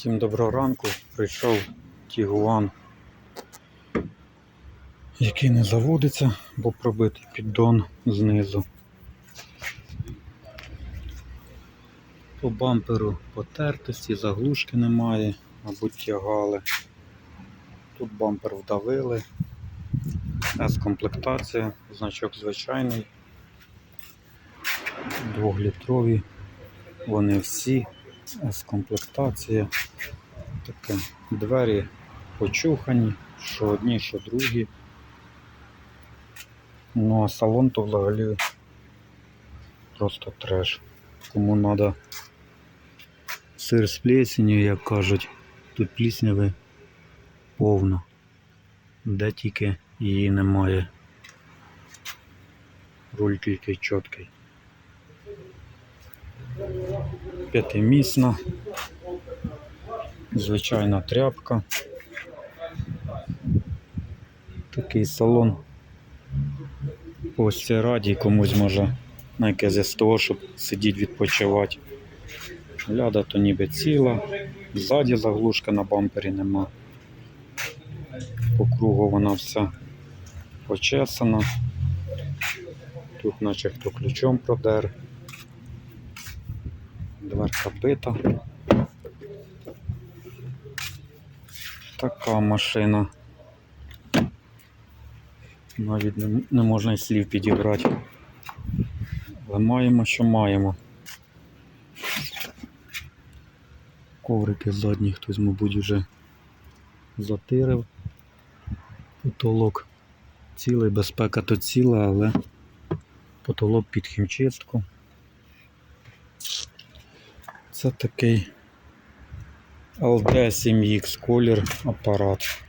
Всім доброго ранку. Прийшов Тігуан, який не заводиться, бо пробитий піддон знизу. По бамперу потертості, заглушки немає, мабуть, тягали. Тут бампер вдавили. С-комплектація, значок звичайний. Двохлітрові. Вони всі. С-комплектація. Таке. Двері почухані, що одні, що другі. Ну а салон то взагалі просто треш. Кому треба сир з плесенью, як кажуть, тут плісняви повно. Де тільки її немає. Руль тільки чіткий. П'ятимісна. Звичайна тряпка. Такий салон. Ось це раді комусь може на якесь СТО, щоб сидіти відпочивати. Ляда то ніби ціла, ззаді заглушки на бампері нема. По кругу вона вся почесана. Тут наче хто ключом продер. Дверка бита. Така машина. Навіть не, не можна й слів підібрати. Але маємо, що маємо. Коврики задні хтось, мабуть, вже затирив. Потолок цілий, безпека то ціла, але потолок під хімчистку. Це такий LD7X колір апарат.